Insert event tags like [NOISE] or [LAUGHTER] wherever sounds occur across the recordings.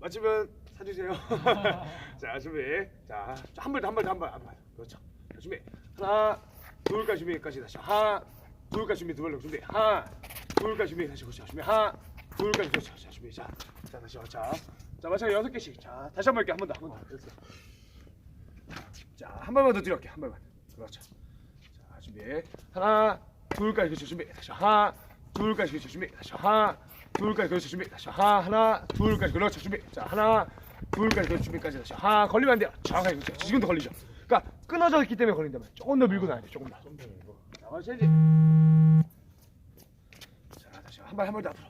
맞추면 사주세요. [LAUGHS] 자 준비. 자 한 발, 한 발, 한 발, 한 발. 그렇죠. 자, 준비. 하나, 둘까지 준비까지 다시 하나, 둘까지 준비 두 발로 준비. 하나, 둘까지 준비 다시 그렇죠. 준비 하나, 둘까지 그렇죠. 자 준비. 자, 자 다시 자, 자 마찬가지 여섯 개씩. 자 다시 한번 할게 한 번 더, 한 번 더. 그렇죠. 자한 발만 더 들어갈게 한 발만. 그렇죠. 자 준비. 하나, 둘까지 그렇죠. 준비. 다시 하나, 둘까지 그렇죠. 준비. 다시 하나, 둘까지 그렇죠. 준비. 다시 하나, 하나, 둘까지 그렇죠. 준비. 자 하나, 둘까지 그렇죠. 준비까지 다시 하나 걸리면 안 돼요. 정확하게 그렇죠. 지금도 걸리죠. 그러니까 끊어져 있기 때문에 걸린다면 조금 더 밀고 나야 돼. 조금 더. 자, 마찬가지. 자 다시 한발 한발 더 앞으로.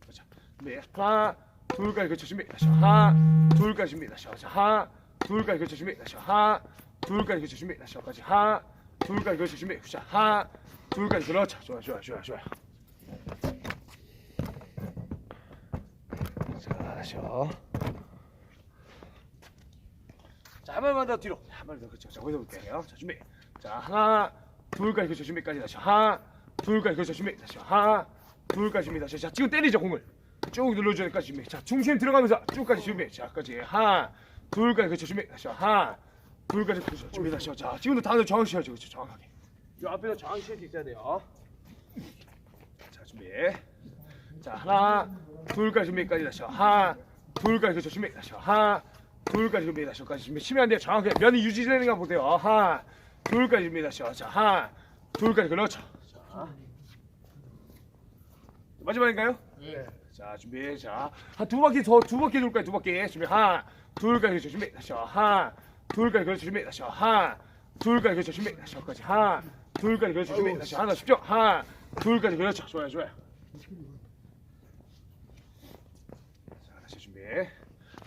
그렇죠. 준비. 하나, 둘까지 그렇죠. 준비. 다시 하나, 둘까지 준비. 다시 하나, 둘까지 그렇죠. 준비. 다시 하나, 둘까지 그렇죠. 준비. 다시 하나까지 하나, 둘까지 그렇죠. 준비. 그렇죠. 하나, 둘까지 그렇죠. 좋아, 좋아, 좋아, 좋아. 자, 다시요. 자, 한 발만 더 뒤로. 한 발 더 그렇죠. 자, 거기서 볼게요. 자, 준비. 자, 하나, 둘까지 그렇죠. 준비까지 다시 하나, 둘까지 그렇죠. 준비. 다시 하나, 둘까지 준비. 다시. 자, 지금 때리죠, 공을. 쭉 눌러줘야 까지 준비. 자, 중심 들어가면서 쭉까지 준비. 자, 까지 하나, 둘까지 그렇죠. 준비. 다시 하나, 둘까지 그렇죠. 준비. 다시. 자, 지금도 다들 정확히 쳐야죠. 그렇죠. 정확하게. 이 앞에서 정확히 있어야 돼요. 자, 준비. 자, 하나, 둘까지 준비까지 다시. 하나, 둘까지 그렇죠. 준비. 다시. 하나, 둘까지 준비 다시. 까지 준비. 치면 안 돼요. 정확하게 면이 유지되는 가 보세요. 하나, 둘까지 준비 다시. 자, 하나, 둘까지 그렇죠. 자. 마지막인가요? 네. 자 준비 자한 두 바퀴 더 두 바퀴 돌 거야 두 바퀴 준비 하나 둘까지 그렇죠 준비 다시 하나 둘까지 그렇죠 준비 다시 하나 둘까지 그렇죠 준비 다시 까지 하나 둘까지 그렇죠 준비 다시 하나 쉽죠 하나 둘까지 그렇죠 좋아요 좋아요 자 다시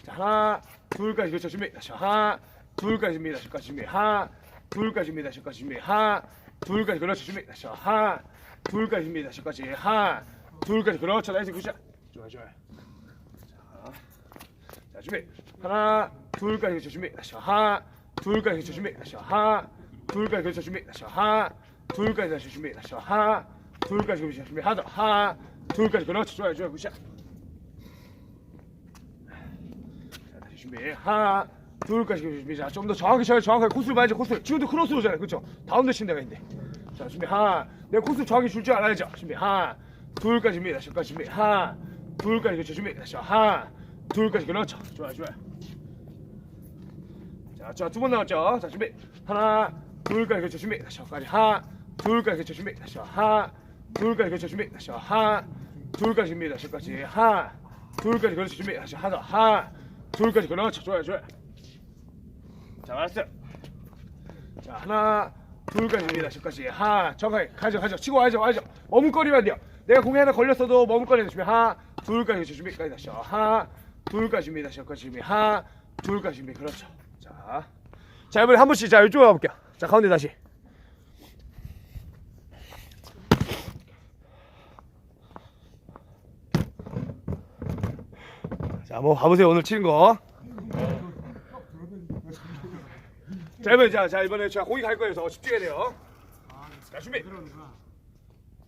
자 하나 둘까지 그렇죠 준비 다시 하나 둘까지 준비 다시 준비 하나 둘까지 준비 다시 준비 하나 둘까지 그렇죠 준비 다시 하나 둘까지 준비 다시 까지 하나 둘까지 그렇죠 나이스 굿샷 좋아요 좋아요 자, 자 준비 하나 둘까지 그렇죠 준비 다시 하나 둘까지 그렇죠 준비 다시 하나 둘까지 그렇죠 준비 다시 하나 둘까지 다시 준비 다시 하나 둘까지 그렇죠 준비 하나 둘까지 그렇죠 좋아요 좋아요 굿샷 자 다시 준비. 하나 둘까지 준비. 자좀 더 정확히 쳐요 정확하게 코스를 봐야죠 코스. 지금도 크로스로잖아요. 그렇죠 다운드 친 데가 있는데. 자 준비. 하나 내 코스 정확히 줄 줄 알아야죠. 준비. 하나 둘까지 준비. 다시 까지 준비. 하나 둘까지. 그렇죠 준비. 다시 하나 둘까지. 그렇죠? 좋아요 좋아요. 자두 번 나왔죠? 자 준비. 하나 둘까지. 그렇죠 준비. 다시 까지. 하나 둘까지. 그렇죠 준비. 다시 하나 둘까지. 그렇죠 준비. 다시 하나 둘까지. 준비. 다시 까지. 하나 둘까지. 그렇죠? 준비. 다시 하나 하나 둘까지 그렇죠 좋아요 좋아요. 자 알았어요 자 하나 둘까지 준비 다시 까지. 하나 정확하게 가죠 가죠. 치고 와야죠 와야죠. 머뭇거리면 안 돼요. 내가 공에 하나 걸렸어도 머뭇거리는 준비 하나 둘까지 그렇죠 준비 까지 다시. 하나 둘까지 준비 다시 까지 준비 하나 둘까지 준비 그렇죠. 자, 자 이번에 한 번씩 자 이쪽으로 가볼게요. 자 가운데 다시 자 뭐 봐보세요 오늘 치는 거. 자 이번에 자, 자 이번에 자 공이 갈 거예요. 더 집중해야 돼요. 자 준비.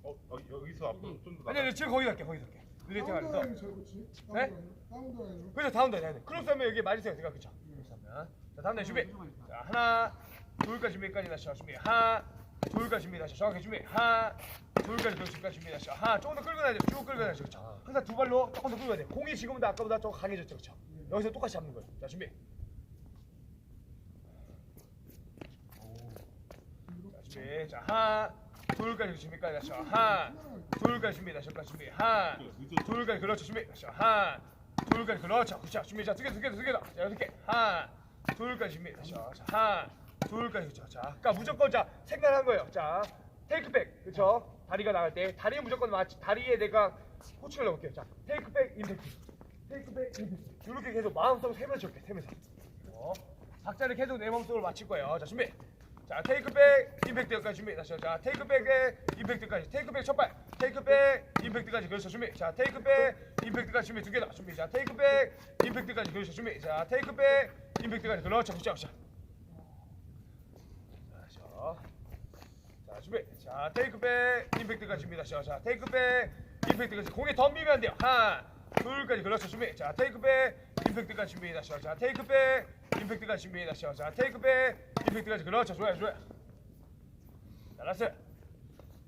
어, 어, 여기서 앞으로 좀더 아니 아니 지금 거기 갈게 거기 갈게. 느리팅 하면서. 네? 그렇죠 다음 달 네. 크로스 하면 여기 맞으세요 제가 그쵸? 크로스 하면. 자 다음 달 준비. 자 하나 둘까지 준비까지 다시 준비. 하나 둘까지 준비 다시 정확히 준비. 하나 둘까지 둘까지 준비 다시 하나 조금 더 끌고 가야 돼쭉 끌고 돼 그쵸? 항상 두 발로 조금 더 끌고 가야 돼 공이 지금보다 아까보다 조금 강해졌죠. 그쵸? 여기서 똑같이 잡는 거예요. 자 준비. 자 준비. 자 하나 둘까지 준비까지 다시 하나 둘까지 준비 다시 까지 준비. 하나 둘까지 그렇죠. 준비. 다시 하나 둘까지 그렇죠. 그렇죠 준비. 자 두개 두개두 개다 자 여섯 개. 하나 둘까지 준비 다시 자 하나 둘까지 그렇죠 자 그러니까 무조건 자 생각한 거예요. 자 테이크백 그렇죠 다리가 나갈 때. 다리에 무조건 맞 다리에 내가 호칭을 넣을게요. 자 테이크백 임팩트 테이크백 임팩트 이렇게 계속 마음속으로 세면서 이렇게 세면서. 어, 박자를 계속 내 마음속으로 맞출 거예요. 자 준비. 자 테이크백 임팩트까지 준비. 다시 자 테이크백에 임팩트까지. 테이크백 첫발. 테이크백 임팩트까지. 그렇죠 준비. 자 테이크백 임팩트까지 준비. 두 개다. 준비. 자 테이크백 임팩트까지. 그렇죠 준비. 자 테이크백 임팩트까지. 그렇죠 그렇죠 그렇죠 자, 자 준비 자 테이크백 임팩트까지 준비 다시 자 테이크백 임팩트까지 공에 덤비면 안 돼요 하나 둘까지 그렇죠 준비 자 테이크백 임팩트까지 준비 다시 자 테이크백 임팩트까지 준비 다시 자 테이크백 임팩트까지 그렇죠 좋아요 좋아요 잘했어요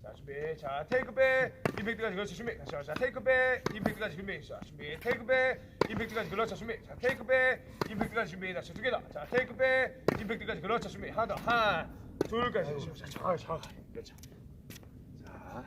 자 준비 자 테이크백 임팩트까지 그렇죠 준비 자 테이크백 임팩트까지 준비 자 준비 테이크백 임팩트까지 그렇죠 준비 자 테이크백 임팩트까지 준비 다시 두 개다 자 테이크백 임팩트까지 그렇죠 준비 하나 더한 둘까지 자 자, 자, 그렇죠 자